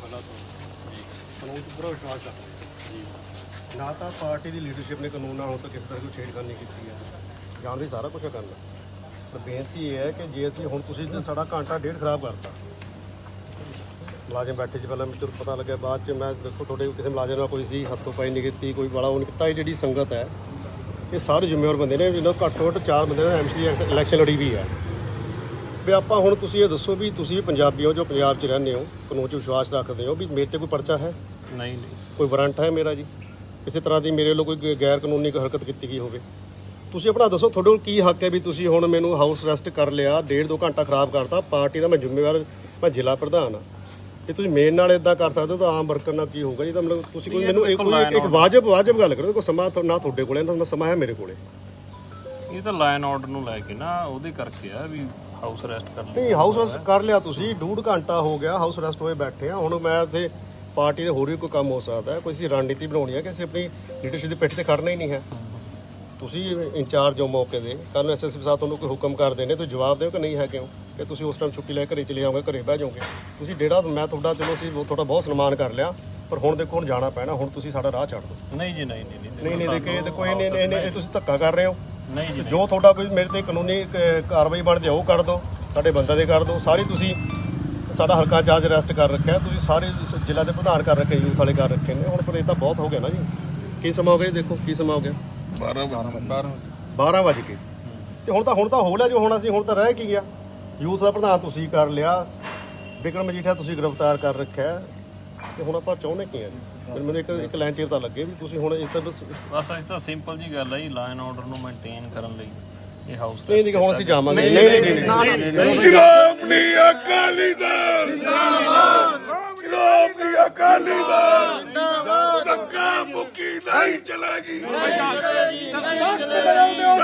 ਪਹਿਲਾਂ ਤੋਂ। ਜੀ। ਕਾਨੂੰਨ 'ਚ ਪੂਰਾ ਵਿਸ਼ਵਾਸ ਰੱਖਦੇ ਜੀ। ਨਾ ਤਾਂ ਪਾਰਟੀ ਦੀ ਲੀਡਰਸ਼ਿਪ ਨੇ ਕਾਨੂੰਨ ਨਾਲ ਹੁਣ ਤੱਕ ਕਿਸੇ ਤਰ੍ਹਾਂ ਕੋਈ ਛੇੜਖਾਨੀ ਕੀਤੀ ਹੈ। ਜਾਣਦੇ ਸਾਰਾ ਕੁਝ ਕਰਨਾ ਪਰ ਬੇਨਤੀ ਇਹ ਹੈ ਕਿ ਜੇ ਅਸੀਂ ਹੁਣ ਤੁਸੀਂ ਸਾਡਾ ਘੰਟਾ ਡੇਢ ਖਰਾਬ ਕਰਤਾ ਮੁਲਾਜ਼ਮ ਬੈਠੇ ਸੀ ਪਹਿਲਾਂ ਮੈਨੂੰ ਪਤਾ ਲੱਗਿਆ ਬਾਅਦ ਚ ਮੈਂ ਦੇਖੋ ਤੁਹਾਡੇ ਕਿਸੇ ਮੁਲਾਜ਼ਮ ਨਾਲ ਕੋਈ ਸੀ ਹੱਥੋਂ ਪਾਈ ਨਹੀਂ ਕੀਤੀ ਕੋਈ ਬੜਾ ਉਹ ਨਹੀਂ ਕੀਤਾ। ਇਹ ਜਿਹੜੀ ਸੰਗਤ ਹੈ ਇਹ ਸਾਰੇ ਜ਼ਿੰਮੇਵਾਰ ਬੰਦੇ ਨੇ ਜਿਹਨਾਂ ਘੱਟ ਘੱਟ ਚਾਰ ਬੰਦੇ ਨੇ ਐਮਸੀ ਇਲੈਕਸ਼ਨ ਲੜੀ ਵੀ ਹੈ। ਵੀ ਆਪਾਂ ਹੁਣ ਤੁਸੀਂ ਇਹ ਦੱਸੋ ਵੀ ਤੁਸੀਂ ਵੀ ਪੰਜਾਬੀ ਹੋ ਜੋ ਪੰਜਾਬ 'ਚ ਰਹਿੰਦੇ ਹੋ ਕਾਨੂੰਨ 'ਚ ਵਿਸ਼ਵਾਸ ਰੱਖਦੇ ਹੋ ਵੀ ਮੇਰੇ ਤੇ ਕੋਈ ਪਰਚਾ ਹੈ? ਨਹੀਂ ਨਹੀਂ। ਕੋਈ ਵਾਰੰਟ ਹੈ ਮੇਰਾ ਜੀ? ਕਿਸੇ ਤਰ੍ਹਾਂ ਦੀ ਮੇਰੇ ਵੱਲੋਂ ਕੋਈ ਗੈਰ ਕਾਨੂੰਨੀ ਹਰਕਤ ਕੀਤੀ ਗਈ ਹੋਵੇ। ਤੁਸੀਂ ਆਪਣਾ ਦੱਸੋ ਤੁਹਾਡੇ ਕੋਲ ਕੀ ਹੱਕ ਹੈ ਵੀ ਤੁਸੀਂ ਹੁਣ ਮੈਨੂੰ ਹਾਊਸ ਅਰੈਸਟ ਕਰ ਲਿਆ ਡੇਢ ਦੋ ਘੰਟਾ ਖਰਾਬ ਕਰਤਾ ਪਾਰਟੀ ਦਾ ਮੈਂ ਜ਼ਿੰਮੇਵਾਰ ਮੈਂ ਜ਼ਿਲ੍ਹਾ ਪ੍ਰਧਾਨ ਆ ਜੇ ਤੁਸੀਂ ਮੇਰੇ ਨਾਲ ਇਦਾਂ ਕਰ ਸਕਦੇ ਹੋ ਤਾਂ ਆਮ ਵਰਕਰ ਨਾਲ ਕੀ ਹੋਊਗਾ? ਜੀ ਤਾਂ ਮਤਲਬ ਤੁਸੀਂ ਕੋਈ ਮੈਨੂੰ ਇੱਕ ਇੱਕ ਵਾਜਬ ਵਾਜਬ ਗੱਲ ਕਰੋ ਕੋਈ ਸਮਾਂ ਨਾ ਤੁਹਾਡੇ ਕੋਲੇ ਨਾ ਸਮਾਂ ਹੈ ਮੇਰੇ ਕੋਲੇ। ਇਹ ਤਾਂ ਲਾਈਨ ਆਰਡਰ ਨੂੰ ਲੈ ਕੇ ਨਾ ਉਹਦੇ ਕਰਕੇ ਆ ਵੀ ਹਾਊਸ ਅਰੈਸਟ ਕਰ ਲਈ ਨਹੀਂ ਹਾਊਸ ਅਰੈਸਟ ਕਰ ਲਿਆ ਤੁਸੀਂ ਡੂਢ ਘੰਟਾ ਹੋ ਗਿਆ ਹਾਊਸ ਅਰੈਸਟ ਹੋਏ ਬੈਠੇ ਆ। ਹੁਣ ਮੈਂ ਇੱਥੇ ਪਾਰਟੀ ਦੇ ਹੋਰ ਵੀ ਕੋਈ ਕੰਮ ਹੋ ਸਕਦਾ ਹੈ ਕੋਈ ਅਸੀਂ ਰਣਨੀਤੀ ਬਣਾਉਣੀ ਹੈ ਕਿ ਅਸੀਂ ਆਪਣੀ ਲੀਡਰਸ਼ਿਪ ਦੇ ਪਿੱਠ ਤੇ ਖੜਨਾ ਹੀ ਨਹੀਂ ਹੈ। ਤੁਸੀਂ ਇੰਚਾਰਜ ਹੋ ਮੌਕੇ ਦੇ ਕੱਲ ਨੂੰ ਐਸਐਸਪੀ ਸਾਹਿਬ ਤੁਹਾਨੂੰ ਕੋਈ ਹੁਕਮ ਕਰਦੇ ਨੇ ਤੁਸੀਂ ਜਵਾਬ ਦਿਓ ਕਿ ਨਹੀਂ ਹੈ ਕਿਉਂ? ਕਿ ਤੁਸੀਂ ਉਸ ਟਾਈਮ ਛੁੱਟੀ ਲੈ ਕੇ ਘਰੇ ਚਲੇ ਜਾਓਗੇ ਘਰੇ ਬਹਿ ਜਾਓਗੇ। ਤੁਸੀਂ ਡੇਢਾ ਮੈਂ ਤੁਹਾਡਾ ਚਲੋ ਅਸੀਂ ਤੁਹਾਡਾ ਬਹੁਤ ਸਨਮਾਨ ਕਰ ਲਿਆ ਪਰ ਹੁਣ ਦੇਖੋ ਹੁਣ ਜਾਣਾ ਪੈਣਾ ਹੁਣ ਤੁਸੀਂ ਸਾਡਾ ਰਾਹ ਛੱਡ ਦਿਓ। ਨਹੀਂ ਜੀ ਨਹੀਂ ਨਹੀਂ ਨਹੀਂ ਨਹੀਂ ਦੇਖੇ ਇਹ ਇਹ ਨਹੀਂ ਨਹੀਂ ਤੁਸੀਂ ਧੱਕਾ ਕਰ ਰਹੇ ਹੋ। ਨਹੀਂ ਜੀ ਜੋ ਤੁਹਾਡਾ ਕੋਈ ਮੇਰੇ ਤੇ ਕਾਨੂੰਨੀ ਕ- ਕਾਰਵਾਈ ਬਣਦੀ ਆ ਉਹ ਕਰ ਦਿਓ ਸਾਡੇ ਬੰਦਾ ਦੇ ਕਰ ਦਿਓ ਸਾਰੇ ਤੁਸੀਂ ਸਾਡਾ ਹਲਕਾ ਚਾਰਜ ਅਰੈਸਟ ਕਰ ਰੱਖਿਆ ਤੁਸੀਂ ਸਾਰੇ ਸ- ਜ਼ਿਲ੍ਹਾ ਦੇ ਪ੍ਰਧਾਨ ਕਰ ਰੱਖੇ ਯੂਥ ਵਾਲੇ ਕਰ ਰੱਖੇ ਨੇ ਹੁਣ ਪਰ ਇਹ ਤਾਂ ਬਹੁਤ ਹੋ ਗਿਆ ਨਾ ਜੀ। ਕੀ ਸਮਾਂ ਹੋ ਗਿਆ ਜੀ ਦੇਖੋ ਕੀ ਸਮਾਂ ਹੋ ਗਿਆ? 12 12 12 ਵਜ। ਕੇ? ਤੇ ਹੁਣ ਤਾਂ ਹੁਣ ਤਾਂ ਹੋ ਲਿਆ ਜੋ ਹੋਣਾ ਸੀ ਹੁਣ ਤਾਂ ਰਹਿ ਕੀ ਗਿਆ? ਯੂਥ ਦਾ ਪ੍ਰਧਾਨ ਤੁਸੀਂ ਕਰ ਲਿਆ ਵਿਕਰਮ ਮਜੀਠਾ ਤੁਸੀਂ ਗ੍ਰਿਫਤਾਰ ਕਰ ਰੱਖਿਆ ਤੇ ਹੁਣ ਆਪਾਂ ਚਾਹੁੰਦੇ ਕੀ ਆ ਜੀ? ਫਿਰ ਮੈਨੂੰ ਇੱਕ ਇੱਕ ਲਾਈਨ 'ਚ ਪਤਾ ਲੱਗੇ ਵੀ ਤੁਸੀਂ ਹੁਣ ਇਸ ਤਾਂ ਬਸ ਅੱਜ ਤਾਂ ਸਿੰਪਲ ਜੀ ਗੱਲ ਹੈ ਜੀ ਲਾਈਨ ਆਰਡਰ ਨੂੰ ਮੇਨਟੇਨ ਕਰਨ ਲਈ ਇਹ ਹਾਊਸ ਨਹੀਂ ਨਹੀਂ ਹੁਣ ਅਸੀਂ ਜਾਵਾਂਗੇ। ਨਹੀਂ ਨਹੀਂ ਨਹੀਂ ਸ਼੍ਰੋਮਣੀ ਅਕਾਲੀ ਦਲ! ਜਿੰਦਾਬਾਦ ਸ਼੍ਰੋਮਣੀ ਅਕਾਲੀ ਦਲ! ਜਿੰਦਾਬਾਦ ਧੱਕਾ ਮੁੱਕੀ ਨਹੀਂ ਚਲੇਗੀ।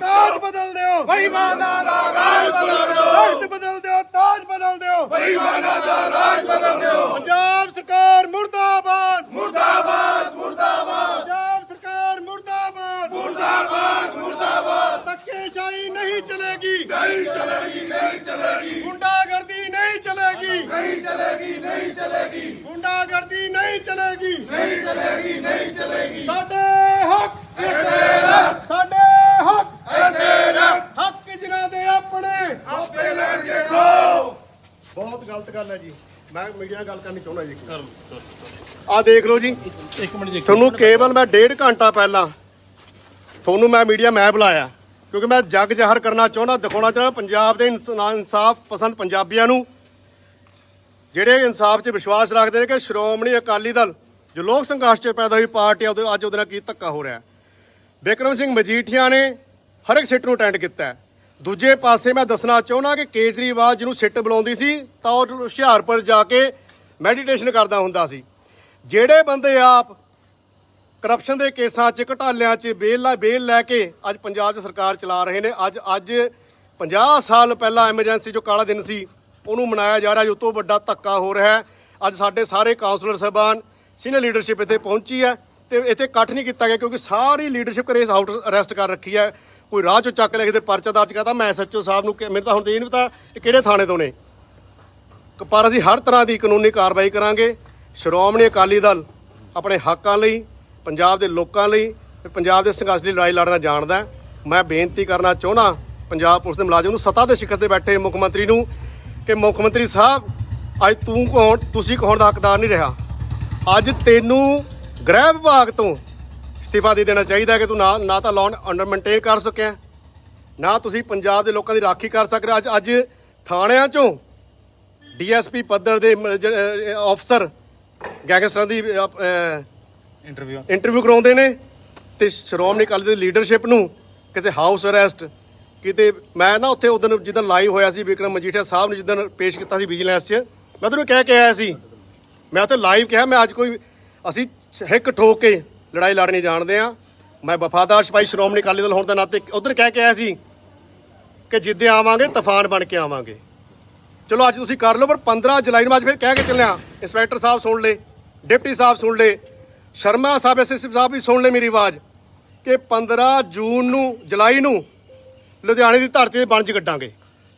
ਤਾਜ ਬਦਲ ਦਿਓ। ਬੇਈਮਾਨਾਂ ਦਾ ਰਾਜ ਬਦਲ ਦਿਓ। ਤਾਜ ਬਦਲ ਦਿਓ। ਤਾਜ ਬਦਲ ਦਿਓ ਬੇਈਮਾਨਾਂ ਦਾ ਰਾਜ ਬਦਲ ਦਿਓ ਪੰਜਾਬ ਸਰਕਾਰ ਮੁਰਦਾਬਾਦ ਮੁਰਦਾਬਾਦ ਮੁਰਦਾਬਾਦ ਪੰਜਾਬ ਸਰਕਾਰ ਮੁਰਦਾਬਾਦ ਮੁਰਦਾਬਾਦ ਮੁਰਦਾਬਾਦ ਧੱਕੇਸ਼ਾਹੀ ਨਹੀਂ ਚਲੇਗੀ ਨਹੀਂ ਚਲੇਗੀ ਨਹੀਂ ਚਲੇਗੀ ਗੁੰਡਾਗਰਦੀ ਨਹੀਂ ਚਲੇਗੀ ਨਹੀਂ ਚਲੇਗੀ ਨਹੀਂ ਚਲੇਗੀ ਗੁੰਡਾਗਰਦੀ ਨਹੀਂ ਚਲੇਗੀ। ਨਹੀਂ ਚਲੇਗੀ ਨਹੀਂ ਚਲੇਗੀ। ਸਾਡੇ ਹੱਕ ਸਾਡੇ ਹੱਕ ਹੱਕ ਜਿਨ੍ਹਾਂ ਦੇ ਆਪਣੇ। ਆਪੇ ਲੈਣਗੇ ਖੋ। ਬਹੁਤ ਗਲਤ ਗੱਲ ਹੈ ਜੀ। ਮੈਂ ਮੀਡੀਆ ਨਾਲ ਗੱਲ ਕਰਨੀ ਚਾਹੁੰਦਾ ਜੀ ਕਰ ਆ ਦੇਖ ਲਓ ਜੀ। ਇੱਕ ਮਿੰਟ ਜੀ ਤੁਹਾਨੂੰ ਕੇਵਲ ਮੈਂ ਡੇਢ ਘੰਟਾ ਪਹਿਲਾਂ ਤੁਹਾਨੂੰ ਮੈਂ ਮੀਡੀਆ ਮੈਂ ਬੁਲਾਇਆ। ਕਿਉਂਕਿ ਮੈਂ ਜੱਗ ਜ਼ਾਹਰ ਕਰਨਾ ਚਾਹੁੰਦਾ ਦਿਖਾਉਣਾ ਚਾਹੁੰਦਾ ਪੰਜਾਬ ਦੇ ਇਨਸਾ- ਇਨਸਾਫ ਪਸੰਦ ਪੰਜਾਬੀਆਂ ਨੂੰ। ਜਿਹੜੇ ਇਨਸਾਫ 'ਚ ਵਿਸ਼ਵਾਸ ਰੱਖਦੇ ਨੇ ਕਿ ਸ਼੍ਰੋਮਣੀ ਅਕਾਲੀ ਦਲ, ਜੋ ਲੋਕ ਸੰਘਰਸ਼ 'ਚ ਪੈਦਾ ਹੋਈ ਪਾਰਟੀ ਆ, ਉਹਦੇ ਅੱਜ ਉਹਦੇ ਨਾਲ ਕੀ ਧੱਕਾ ਹੋ ਰਿਹਾ ਬਿਕਰਮ ਸਿੰਘ ਮਜੀਠੀਆ ਨੇ ਹਰ ਇੱਕ ਸਿੱਟ ਨੂੰ ਅਟੈਂਡ ਕੀਤਾ ਦੂਜੇ ਪਾਸੇ ਮੈਂ ਦੱਸਣਾ ਚਾਹੁੰਦਾ ਕਿ ਕੇਜਰੀਵਾਲ ਜਿਹਨੂੰ ਸਿੱਟ ਬੁਲਾਉਂਦੀ ਸੀ, ਤਾਂ ਉਹ ਹੁਸ਼ਿਆਰਪੁਰ ਜਾ ਕੇ ਮੈਡੀਟੇਸ਼ਨ ਕਰਦਾ ਹੁੰਦਾ ਸੀ। ਜਿਹੜੇ ਬੰਦੇ ਆਪ ਕਰਪਸ਼ਨ ਦੇ ਕੇਸਾਂ 'ਚ, ਘਟਾਲਿਆਂ 'ਚ ਬੇਲ ਬੇਲ ਲੈ ਕੇ ਅੱਜ ਪੰਜਾਬ 'ਚ ਸਰਕਾਰ ਚਲਾ ਰਹੇ ਨੇ, ਅੱਜ ਅੱਜ 50 ਸਾਲ ਪਹਿਲਾਂ ਐਮਰਜੈਂਸੀ ਜੋ ਕਾਲਾ ਦਿਨ ਸੀ ਉਹਨੂੰ ਮਨਾਇਆ ਜਾ ਰਿਹਾ ਜੋ ਤੋਂ ਵੱਡਾ ਧੱਕਾ ਹੋ ਰਿਹਾ ਹੈ। ਅੱਜ ਸਾਡੇ ਸਾਰੇ ਕਾਉਂਸਲਰ ਸਾਹਿਬਾਨ ਸੀਨੀਅਰ ਲੀਡਰਸ਼ਿਪ ਇੱਥੇ ਪਹੁੰਚੀ ਹੈ ਤੇ ਇੱਥੇ ਇਕੱਠ ਨਹੀਂ ਕੀਤਾ ਗਿਆ ਕਿਉਂਕਿ ਸਾਰੀ ਲੀਡਰਸ਼ਿਪ ਕਰੇ ਆਊਟ ਅਰੈਸਟ ਕਰ ਰੱਖੀ ਹੈ। ਕੋਈ ਰਾਹ ਚੋਂ ਚੱਕ ਲੈ ਕਿਤੇ ਪਰਚਾ ਦਰਜ ਕਰਤਾ। ਮੈਂ ਐਸਐਚਓ ਸਾਹਿਬ ਨੂੰ ਕਿ- ਮੈਨੂੰ ਤਾਂ ਹੁਣ ਤੇ ਇਹ ਨਹੀਂ ਪਤਾ ਇਹ ਕਿਹੜੇ ਥਾਣੇ ਤੋਂ ਨੇ। ਪਰ ਅਸੀਂ ਹਰ ਤਰ੍ਹਾਂ ਦੀ ਕਾਨੂੰਨੀ ਕਾਰਵਾਈ ਕਰਾਂਗੇ। ਸ਼੍ਰੋਮਣੀ ਅਕਾਲੀ ਦਲ ਆਪਣੇ ਹੱਕਾਂ ਲਈ, ਪੰਜਾਬ ਦੇ ਲੋਕਾਂ ਲਈ ਤੇ ਪੰਜਾਬ ਦੇ ਸੰਘਰਸ਼ ਲਈ ਲੜਾਈ ਲੜਨਾ ਜਾਣਦਾ ਮੈਂ ਬੇਨਤੀ ਕਰਨਾ ਚਾਹੁੰਦਾ, ਪੰਜਾਬ ਪੁਲਿਸ ਦੇ ਮੁਲਾਜ਼ਮ ਨੂੰ ਸੱਤਾ ਦੇ ਸਿਖਰ ਤੇ ਬੈਠੇ ਮੁੱਖ ਮੰਤਰੀ ਨੂੰ ਕਿ ਮੁੱਖ ਮੰਤਰੀ ਸਾਹਿਬ ਅੱਜ ਤੂੰ ਕੌਣ ਤੁਸੀਂ ਕੌਣ ਦਾ ਹੱਕਦਾਰ ਨਹੀਂ ਰਿਹਾ? ਅੱਜ ਤੈਨੂੰ ਗ੍ਰਹਿ ਵਿਭਾਗ ਤੋਂ ਅਸਤੀਫਾ ਦੇ ਦੇਣਾ ਚਾਹੀਦਾ ਕਿ ਤੂੰ ਨਾ ਨਾ ਤਾਂ ਲਾਅ ਅੰਡਰ ਮੇਨਟੇਨ ਕਰ ਸਕਿਆ ਨਾ ਤੁਸੀਂ ਪੰਜਾਬ ਦੇ ਲੋਕਾਂ ਦੀ ਰਾਖੀ ਕਰ ਸਕ ਰਹੇ। ਅੱਜ ਅੱਜ ਥਾਣਿਆਂ ਚੋਂ ਡੀਐਸਪੀ ਪੱਧਰ ਦੇ ਅਫਸਰ ਗੈਂਗਸਟਰਾਂ ਦੀ ਇੰਟਰਵਿਊ ਇੰਟਰਵਿਊ ਕਰਾਉਂਦੇ ਨੇ ਤੇ ਸ਼੍ਰੋਮਣੀ ਅਕਾਲੀ ਦਲ ਦੀ ਲੀਡਰਸ਼ਿਪ ਨੂੰ ਕਿਤੇ ਹਾਊਸ ਅਰੈਸਟ ਕਿਤੇ ਮੈਂ ਨਾ ਉੱਥੇ ਉਦੋਂ ਜਿੱਦਣ ਲਾਈਵ ਹੋਇਆ ਸੀ ਵਿਕਰਮ ਮਜੀਠੀਆ ਸਾਹਿਬ ਨੇ ਜਿੱਦਣ ਪੇਸ਼ ਕੀਤਾ ਸੀ ਵਿਜੀਲੈਂਸ 'ਚ, ਮੈਂ ਤੁਹਾਨੂੰ ਕਹਿ ਕੇ ਆਇਆ ਸੀ। ਮੈਂ ਉੱਥੇ ਲਾਈਵ ਕਿਹਾ, ਮੈਂ ਅੱਜ ਕੋਈ ਅਸੀਂ ਹਿੱਕ ਠੋਕ ਕੇ ਲੜਾਈ ਲੜਨੀ ਜਾਣਦੇ ਆ ਮੈਂ ਵਫਾਦਾਰ ਸਿਪਾਹੀ ਸ਼੍ਰੋਮਣੀ ਅਕਾਲੀ ਦਲ ਹੋਣ ਦੇ ਨਾਤੇ ਉਧਰ ਕਹਿ ਕੇ ਆਇਆ ਸੀ ਕਿ ਜਿੱਦੇ ਆਵਾਂਗੇ, ਤੂਫਾਨ ਬਣ ਕੇ ਆਵਾਂਗੇ। ਚਲੋ ਅੱਜ ਤੁਸੀਂ ਕਰ ਲਓ, ਪਰ 15 ਜੁਲਾਈ ਨੂੰ ਅੱਜ ਫਿਰ ਕਹਿ ਕੇ ਚੱਲਿਆ। ਇੰਸਪੈਕਟਰ ਸਾਹਿਬ ਸੁਣ ਲੇ ਡਿਪਟੀ ਸਾਹਿਬ ਸੁਣ ਲੇ ਸ਼ਰਮਾ ਸਾਹਿਬ ਐਸਐਸਪੀ ਸਾਹਿਬ ਵੀ ਸੁਣ ਲੇ ਮੇਰੀ ਆਵਾਜ਼ ਕਿ 15 ਜੂਨ ਨੂੰ, ਜੁਲਾਈ ਨੂੰ ਲੁਧਿਆਣੇ ਦੀ ਧਰਤੀ ਤੇ ਬਣਜ ਕੱਢਾਂਗੇ।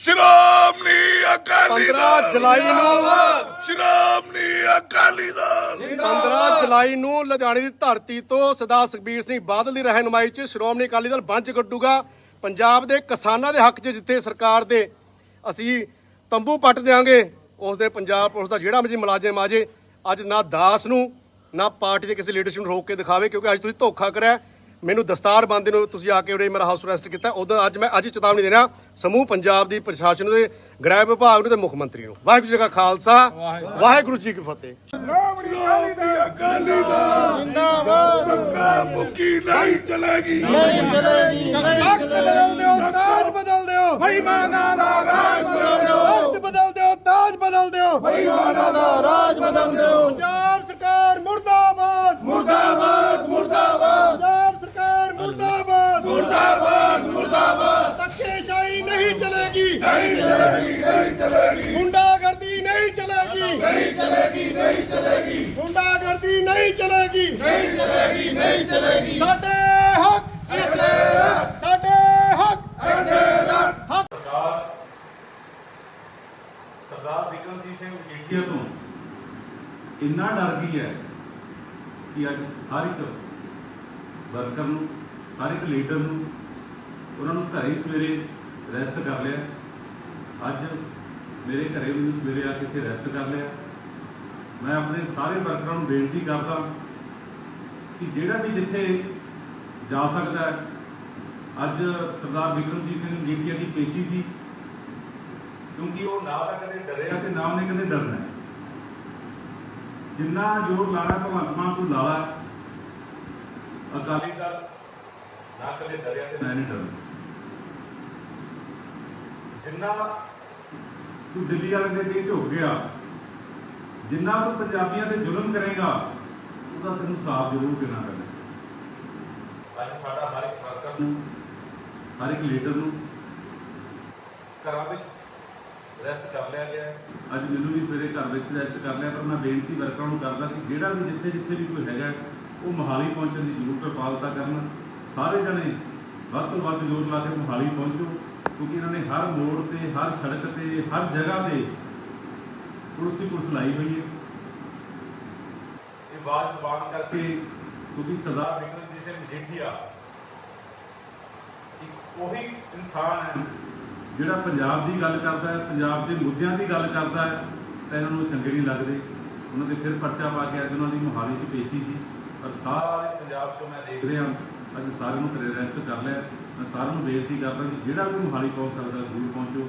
ਸ਼੍ਰੋਮਣੀ ਅਕਾਲੀ 15 ਜੁਲਾਈ ਨੂੰ ਸ਼੍ਰੋਮਣੀ ਅਕਾਲੀ ਦਲ 15 ਜੁਲਾਈ ਨੂੰ ਲੁਧਿਆਣੇ ਦੀ ਧਰਤੀ ਤੋਂ ਸਰਦਾਰ ਸੁਖਬੀਰ ਸਿੰਘ ਬਾਦਲ ਦੀ ਰਹਿਨੁਮਾਈ 'ਚ ਸ਼੍ਰੋਮਣੀ ਅਕਾਲੀ ਦਲ ਬੰਚ ਗੱਡੂਗਾ ਪੰਜਾਬ ਦੇ ਕਿਸਾਨਾਂ ਦੇ ਹੱਕ 'ਚ ਜਿੱਥੇ ਸਰਕਾਰ ਦੇ ਅਸੀਂ ਤੰਬੂ ਪੱਟ ਦਿਆਂਗੇ ਉਸ ਦੇ ਪੰਜਾਬ ਪੁਲਿਸ ਦਾ ਜਿਹੜਾ ਮਰਜ਼ੀ ਮੁਲਾਜ਼ਮ ਆ ਜੇ ਅੱਜ ਨਾ ਦਾਸ ਨੂੰ ਨਾ ਪਾਰਟੀ ਦੇ ਕਿਸੇ ਲੀਡਰਸ਼ਿਪ ਨੂੰ ਰੋਕ ਕੇ ਦਿਖਾਵੇ ਕਿਉਂਕਿ ਅੱਜ ਤੁਸੀਂ ਧੋਖਾ ਕਰਿਆ। ਮੈਨੂੰ ਦਸਤਾਰ ਬੰਦੇ ਨੂੰ ਤੁਸੀਂ ਆ ਕੇ ਉਰੇ ਮੇਰਾ ਹਾਊਸ ਅਰੈਸਟ ਕੀਤਾ। ਉਦੋਂ ਅੱਜ ਮੈਂ ਅੱਜ ਚੇਤਾਵਨੀ ਦੇ ਰਿਹਾ ਸਮੂਹ ਪੰਜਾਬ ਦੀ ਪ੍ਰਸ਼ਾਸਨ ਦੇ ਗ੍ਰਹਿ ਵਿਭਾਗ ਨੂੰ ਤੇ ਮੁੱਖ ਮੰਤਰੀ ਨੂੰ। ਵਾਹਿਗੁਰੂ ਜੀ ਕਾ ਖਾਲਸਾ ਵਾਹਿਗੁਰੂ। ਜੀ ਕੀ ਫਤਿਹ। ਨਹੀਂ ਚਲੇਗੀ। ਵਕਤ ਬਦਲ ਦਿਓ ਤਾਜ ਬਦਲ ਦਿਓ। ਬੇਈਮਾਨਾਂ ਦਾ ਰਾਜ ਬਦਲ ਦਿਓ। ਵਕਤ ਬਦਲ ਦਿਓ ਤਾਜ ਬਦਲ ਦਿਓ। ਬੇਈਮਾਨਾਂ ਦਾ ਰਾਜ ਬਦਲ ਦਿਓ ਪੰਜਾਬ ਸਰਕਾਰ ਮੁਰਦਾਬਾਦ ਮੁਰਦਾਬਾਦ ਮੁਰਦਾਬਾਦ ਪੰਜਾਬ ਸਰਕਾਰ ਮੁਰਦਾਬਾਦ ਮੁਰਦਾਬਾਦ ਮੁਰਦਾਬਾਦ ਧੱਕੇਸ਼ਾਹੀ ਨਹੀਂ ਚਲੇਗੀ ਨਹੀਂ ਚਲੇਗੀ ਨਹੀਂ ਚਲੇਗੀ ਗੁੰਡਾਗਰਦੀ ਨਹੀਂ ਚਲੇਗੀ ਨਹੀਂ ਚਲੇਗੀ ਨਹੀਂ ਚਲੇਗੀ ਗੁੰਡਾਗਰਦੀ ਨਹੀਂ ਚਲੇਗੀ। ਨਹੀਂ ਚਲੇਗੀ ਨਹੀਂ ਚਲੇਗੀ। ਸਾਡੇ ਹੱਕ ਸਾਡੇ ਹੱਕ ਸਰਦਾਰ ਸਰਦਾਰ ਵਿਕਰਮਜੀਤ ਸਿੰਘ ਮਜੀਠੀਆ ਤੋਂ ਇੰਨਾ ਡਰ ਗਈ ਹੈ ਕਿ ਅੱਜ ਹਰ ਇੱਕ ਵਰਕਰ ਨੂੰ ਹਰ ਇੱਕ ਲੀਡਰ ਨੂੰ ਉਹਨਾਂ ਨੂੰ ਘਰੇ ਸਵੇਰੇ ਰੈਸਟ ਕਰ ਲਿਆ। ਅੱਜ ਮੇਰੇ ਘਰੇ ਮੈਨੂੰ ਸਵੇਰੇ ਆ ਕੇ ਇੱਥੇ ਰੈਸਟ ਕਰ ਲਿਆ। ਮੈਂ ਆਪਣੇ ਸਾਰੇ ਵਰਕਰਾਂ ਨੂੰ ਬੇਨਤੀ ਕਰਦਾ ਕਿ ਜਿਹੜਾ ਵੀ ਜਿੱਥੇ ਜਾ ਸਕਦਾ ਅੱਜ ਸਰਦਾਰ ਵਿਕਰਮਜੀਤ ਸਿੰਘ ਮਜੀਠੀਆ ਦੀ ਪੇਸ਼ੀ ਸੀ, ਕਿਉਂਕਿ ਉਹ ਨਾ ਤਾਂ ਕਦੇ ਡਰਿਆ ਤੇ ਨਾ ਉਹਨੇ ਕਦੇ ਡਰਨਾ ਜਿੰਨਾ ਜ਼ੋਰ ਲਾਣਾ ਭਗਵੰਤ ਮਾਨ ਤੂੰ ਲਾਲਾ ਅਕਾਲੀ ਦਲ ਨਾ ਕਦੇ ਡਰਿਆ ਤੇ ਨਾ ਨਹੀਂ ਡਰਨਾ। ਜਿੰਨਾ ਤੂੰ ਦਿੱਲੀ ਵਾਲੇ ਦੇ ਅੱਗੇ ਝੁਕ ਗਿਆ ਜਿੰਨਾ ਤੂੰ ਪੰਜਾਬੀਆਂ ਤੇ ਜ਼ੁਲਮ ਕਰੇਗਾ ਉਹਦਾ ਤੈਨੂੰ ਸਾਫ਼ ਜ਼ਰੂਰ ਦੇਣਾ ਪੈਣਾ ਅੱਜ ਸਾਡਾ ਹਰ ਇੱਕ ਵਰਕਰ ਨੂੰ ਹਰ ਇੱਕ ਲੀਡਰ ਨੂੰ ਘਰਾਂ ਵਿੱਚ ਰੈਸਟ ਕਰ ਲਿਆ ਗਿਆ। ਅੱਜ ਮੈਨੂੰ ਵੀ ਸਵੇਰੇ ਘਰ ਵਿੱਚ ਰੈਸਟ ਕਰ ਲਿਆ ਪਰ ਮੈਂ ਬੇਨਤੀ ਵਰਕਰਾਂ ਨੂੰ ਕਰਦਾ ਕਿ ਜਿਹੜਾ ਵੀ ਜਿੱਥੇ ਜਿੱਥੇ ਵੀ ਕੋਈ ਹੈਗਾ ਉਹ ਮੋਹਾਲੀ ਪਹੁੰਚਣ ਦੀ ਜ਼ਰੂਰ ਕਿਰਪਾਲਤਾ ਕਰਨ ਸਾਰੇ ਜਣੇ ਵੱਧ ਤੋਂ ਵੱਧ ਜ਼ੋਰ ਲਾ ਕੇ ਮੋਹਾਲੀ ਪਹੁੰਚੋ ਕਿਉਂਕਿ ਇਹਨਾਂ ਨੇ ਹਰ ਮੋੜ ਤੇ ਹਰ ਸੜਕ ਤੇ ਹਰ ਜਗ੍ਹਾ ਤੇ ਪੁਲਿਸ ਦੀ ਪੁਲਿਸ ਲਾਈ ਹੋਈ ਹੈ। ਇਹ ਬਾਤ ਬਾਤ ਕਰਕੇ ਕਿਉਂਕਿ ਸਰਦਾਰ ਵਿਕਰਮਜੀਤ ਸਿੰਘ ਮਜੀਠੀਆ ਇੱਕ ਉਹੀ ਇਨਸਾਨ ਹੈ। ਜਿਹੜਾ ਪੰਜਾਬ ਦੀ ਗੱਲ ਕਰਦਾ ਹੈ ਪੰਜਾਬ ਦੇ ਮੁੱਦਿਆਂ ਦੀ ਗੱਲ ਕਰਦਾ ਹੈ ਤਾਂ ਇਹਨਾਂ ਨੂੰ ਚੰਗੇ ਨਹੀਂ ਲੱਗਦੇ। ਉਹਨਾਂ ਦੇ ਫਿਰ ਪਰਚਾ ਪਾ ਕੇ ਅੱਜ ਉਹਨਾਂ ਦੀ ਮੋਹਾਲੀ 'ਚ ਪੇਸ਼ੀ ਸੀ। ਪਰ ਸਾਰੇ ਪੰਜਾਬ 'ਚੋਂ ਮੈਂ ਦੇਖ ਰਿਹਾ ਅੱਜ ਸਾਰਿਆਂ ਨੂੰ ਘਰੇ ਰੈਸਟ ਕਰ ਲਿਆ। ਮੈਂ ਸਾਰਿਆਂ ਨੂੰ ਬੇਨਤੀ ਕਰਦਾ ਕਿ ਜਿਹੜਾ ਵੀ ਮੋਹਾਲੀ ਪਹੁੰਚ ਸਕਦਾ ਜ਼ਰੂਰ ਪਹੁੰਚੋ।